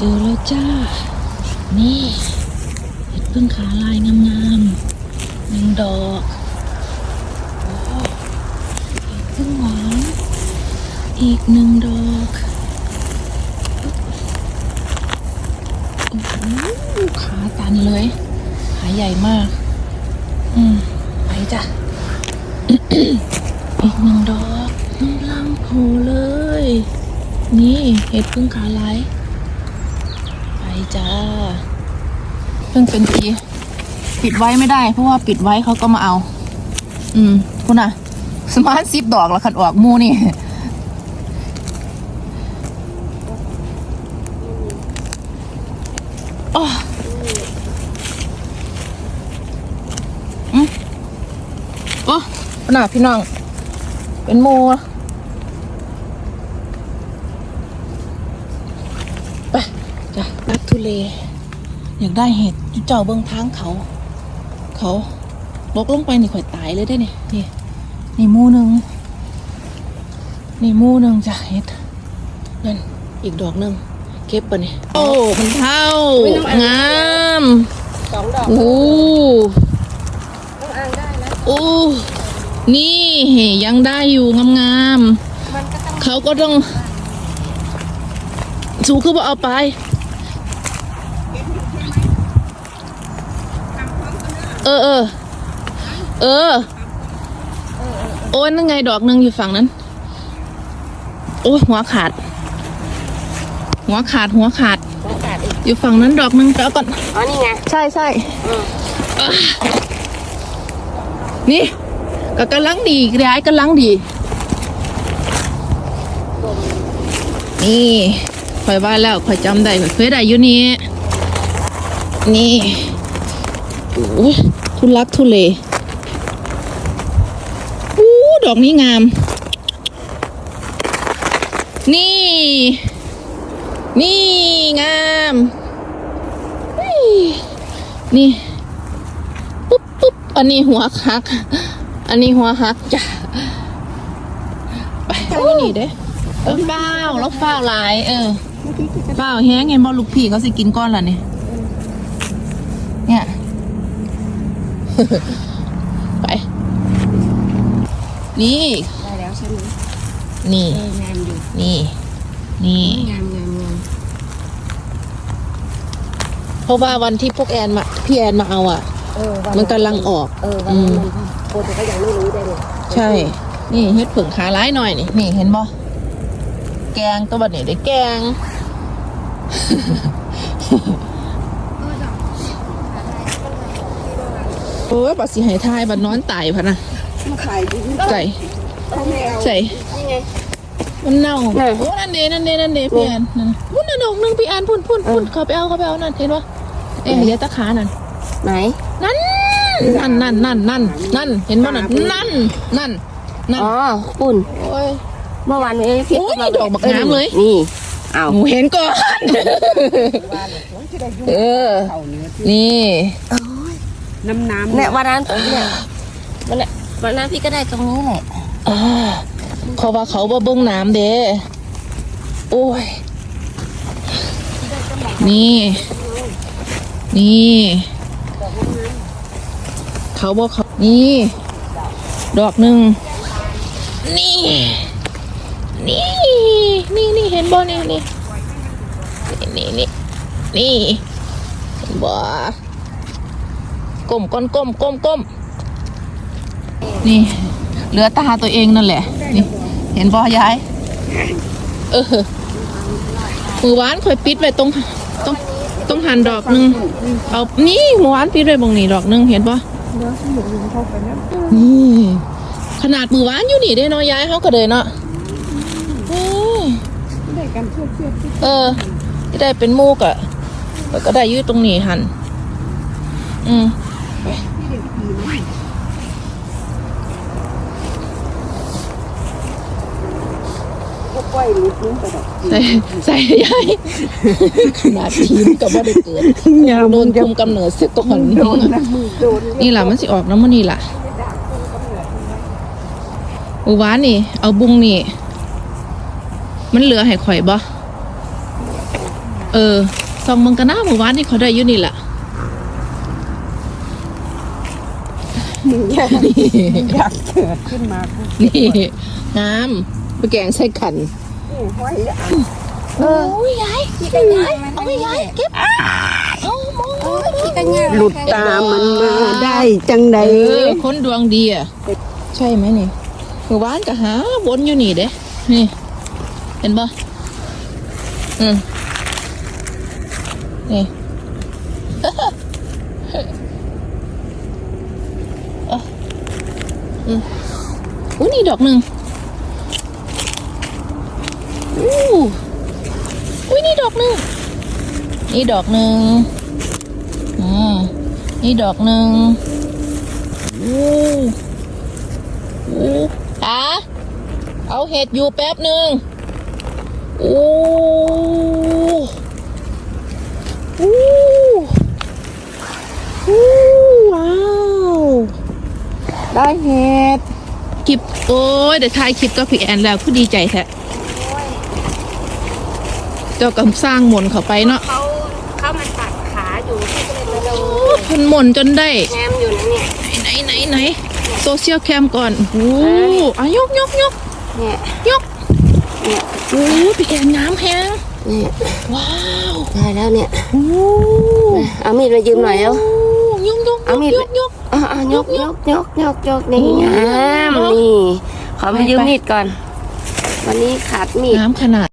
เจอแล้วจ้า นี่เห็ดพึ่งขาลายงามๆหนึ่งดอกโอ้เห็ดพึ่งหวานอีกหนึ่งดอกโอ้โหขาตันเลย ขาใหญ่มาก อืมไปจ้ะ อีกหนึ่งดอกกำลังโผล่เลย นี่เห็ดพึ่งขาลาย จ้าเพิ่งเป็นทีปิดไว้ไม่ได้ เพราะว่าปิดไว้เขาก็มาเอา อืม คุณอะสมาร์ทซิปดอกแล้วขัดออกมูนี่โอ้อืมโอ้คุณอะพี่น้อง เป็นหมูไปจ้ะรัก ทุเล อยากได้เห็ดจุเจ้าเบิ้งทางเขา เขาลกลงไปนี่ข่อยตายเลยได้เนี่ยนี่นี่หมูหนึ่งนี่หมูหนึ่งจ้ะเห็ดนั่นอีกดอกหนึ่งเก็บปะเนี่ยโอ้มันเท่างามสองดอกโอ้ต้องอ่างได้นะโอ้นี่ยังได้อยู่งามมันก็ต้องๆเขาก็ต้องสูคือว่าเอาไป ออเออเออ โอ้ยนั่นไงดอกหนึ่งอยู่ฝั่งนั้น โอ้ยหัวขาด หัวขาดหัวขาดโอกาสอีกอยู่ฝั่งนั้นดอกหนึ่งไปเอาก่อน อ๋อนี่ไง ใช่ใช่อืมอะนี่ก็กำลังดีย้ายกำลังดี นี่คอยว่าแล้วคอยจำได้ข่อยเคยได้อยู่นี่ นี่โอ้ย ทุลักทุเลอู้ดอกนี้งาม นี่ นี่งาม นี่ปุ๊บปุ๊บอันนี้หัวหัก อันนี้หัวหักจ้ะไปเจ้านี่เด้เออเฝ้าแล้วเฝ้าหลาย เออเฝ้าแห้งไงบอลลูกพี่เขาสิกินก้อนละเนี่ยเนี่ย ไป นี่ได้แล้วใช่ไหมนี่ เอองามอยู่นี่ นี่ งามงามงามเพราะว่าวันที่พวกแอนมาพี่แอนมาเอาอะ เออวัมันกำลังออก เออวันนั้นมันโคตรก็ยังไม่รู้ได้เลยใช่ นี่เฮ็ดผึ่งขาร้ายหน่อยนี่ นี่เห็นบ่แกงตัวบัดนี้ได้แกง โอ้ยบัดสิให้ทายบัดนอนตายพะนะมาขายดีใส่เขาไม่เอาใส่นี่ไงมันเน่าไหนโอ้นั่นเดนั่นเดนั่นเดพี่แอนนั่นน่ะพุ่นนั่นดอกหนึงพี่แอนพุ่นพุ่นพุ่นเขาไปเอาเขาไปเอานั่นเห็นปะเอ๊ะเหลือแตะขานั่นไหนนั่นนั่นนั่นนั่นนั่นนั่นเห็นบ่นั่นนั่นนั่นนั่นอ๋อปุ่นโอ้ยเมื่อวานนี้พี่โอ้ยนี่ดอกบักงามเลยนี่เอาหนูเห็นก่อนเออนี่ น้ำน้ำเนี่ยวันนั้นผมเนี่ยวันนั้นวันนั้นพี่ก็ได้ตรงนี้แหละอ่าเขาว่าเขาบ่เบิ้งน้ำเด้โอ้ย นี่ นี่ เขาบอกเขานี่ ดอกหนึ่ง นี่ นี่ นี่นี่เห็นบ่นี่นี่นี่นี่นี่เห็นบ่ ก้มก้นก้มก้มก้มนี่เหลือตาตัวเองนั่นแหละ นี่ เห็นบ่ยาย เออมือหวานคอยปิดไว้ตรงตรงตรงหันดอกหนึ่งเอานี่มือหวานปิดไว้บงนี้ดอกหนึ่งเห็นปะนี่ขนาดมือหวานอยู่นี่ได้เนาะยายเขาก็เลยเนาะเออที่ได้เป็นมูกอะแล้วก็ได้ยืดตรงนี้หัน อืม กก้อยนิดนึงกระดกใส่ใส่ยายขนาดทีมกับว่าได้เกิดอย่าโดนคุมกำเนิดเสียก่อนโดนนะมือโดนนี่แหละมันสิออกน้ำมันนี่แหละอุวานนี่ เอาบุงนี่ มันเหลือให้ข่อยบ่เอออซองมังกะน้าเมื่อวานนี่เขาได้อยู่นี่แหละมึงอยากอยากเกิดขึ้นมากูนี่งาม ไปแกงใส่ขันนี่ห้อยอะเออโอ้ยยายยายเอาไปยายเก็บเอามองโอ้ยพี่ก็ง่ายหลุดตามมันมาได้จังใดเออคนดวงดีอะใช่ไหมนี่เมื่อวานก็หาวนอยู่นี่เด้นี่ เห็นปะอืมนี่เอ้ออืมอุ้ยนี่ดอกหนึ่ง อู้อุ้ยนี่ดอกหนึ่งนี่ดอกหนึ่งอืมนี่ดอกหนึ่งอู้อู้อะเอาเห็ดอยู่แป๊บหนึ่งโอ้โอ้โอ้ว้าว ได้เห็ดคลิปโอ้ยเดี๋ยวถ่ายคลิปก็พี่แอนแล้วคือดีใจแท้ เจ้ากำสร้างหมนเข้าไปเนาะเขาเขามาตัดขาอยู่พี่ก็เลยมาดูโอ้เพันหมนจนได้งามอยู่นะเนี่ยไหนไหนไหนโซเชียลแคมก่อนโอ้อายกยกยกเนี่ยยกเนี่ยโอ้พี่แอนน้ำแฮงเนี่ยว้าวได้แล้วเนี่ยโอ้เอามีดมายืมหน่อยแล้วยกยกเอามีดยกยกอะๆยกยกยกยกยกนี่งามนี่ขอมายืมมีดก่อน วันนี้ขาดมีดน้ำขนาด